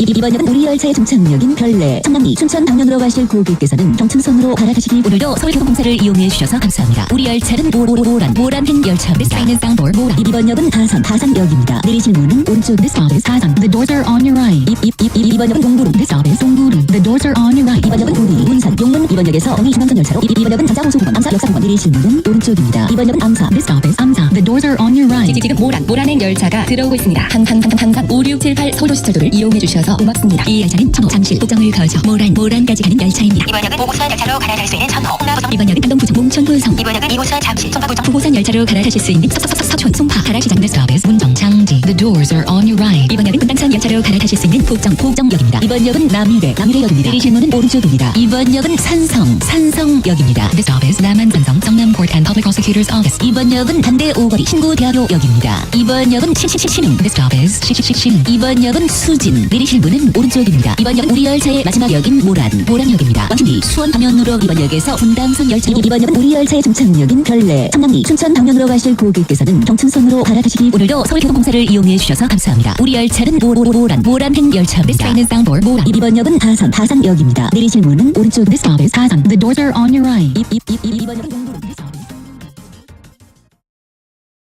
이- 이번 역은 우리 열차의 종착역인 별내, 청남리, 춘천 방면으로 가실 고객께서는 경층선으로 갈아타시기 오늘도 서울교통공사를 이용해 주셔서 감사합니다. 우리 열차는 모란 모란행 열차입니다. 이- 이번 역은 다산 다산역입니다. 내리실 문은 오른쪽 this office 다산. The doors are on your right. 이, 이번 역은 동부름 this office 동부름. The doors are 2번역에서 동해 중앙선 열차로 2번역은 장자 호수 9번 암사 역사 9번 내릴 실문은 오른쪽입니다. 2번역은 암사 This stop is 암사 The doors are on your right. 지금 모란 모란행 열차가 들어오고 있습니다. 항상 항상 항상 5678 서울시철도를 이용해 주셔서 고맙습니다. 이 열차는 천호 잠실 북정을 거쳐 모란 모란까지 가는 열차입니다. 2번역은 보곡산 열차로 갈아탈 수 있는 천호 홍나부성 2번역은 안동부정 몽촌포성 2번역은 이곳산 잠실 송파구정 보곡산 열차로 갈아타실 수 있는 서서서서 서촌 송파 가라시장 This stop is 문정창지 The doors are on your right. 2번역은 열차로 갈아타실 수 있는 복정, 복정역입니다. 이번 역은 남유대, 남유대역입니다. 내리실 문은 오른쪽입니다. 이번 역은 산성, 산성역입니다. This stop is 남한 산성 Songnam and Public Prosecutor's Office. 이번 역은 반대 오거리 신고대학교 역입니다. 이번 역은 신신신신 This is 시시시신. 이번 역은 수진 내리실 문은 오른쪽입니다. 이번 역 우리 열차의 마지막 역인 모란 모란역입니다. 왕십리 수원 방면으로 이번 역에서 분당선 열차 이번 역은 우리 열차의 종착역인 별내 청남리 춘천 방면으로 가실 고객께서는 경층선으로 갈아타시기 오늘도 서울교통공사를 이용해 주셔서 감사합니다. 우리 열차는 모란 모란행 This 열차입니다. train is bound for Moran. 이번 역은 다산 다산역입니다. 내리실 문은 오른쪽 This stop is Kazan. The doors are on your right. 이, 이, 이, 이, 이번 역은 동부름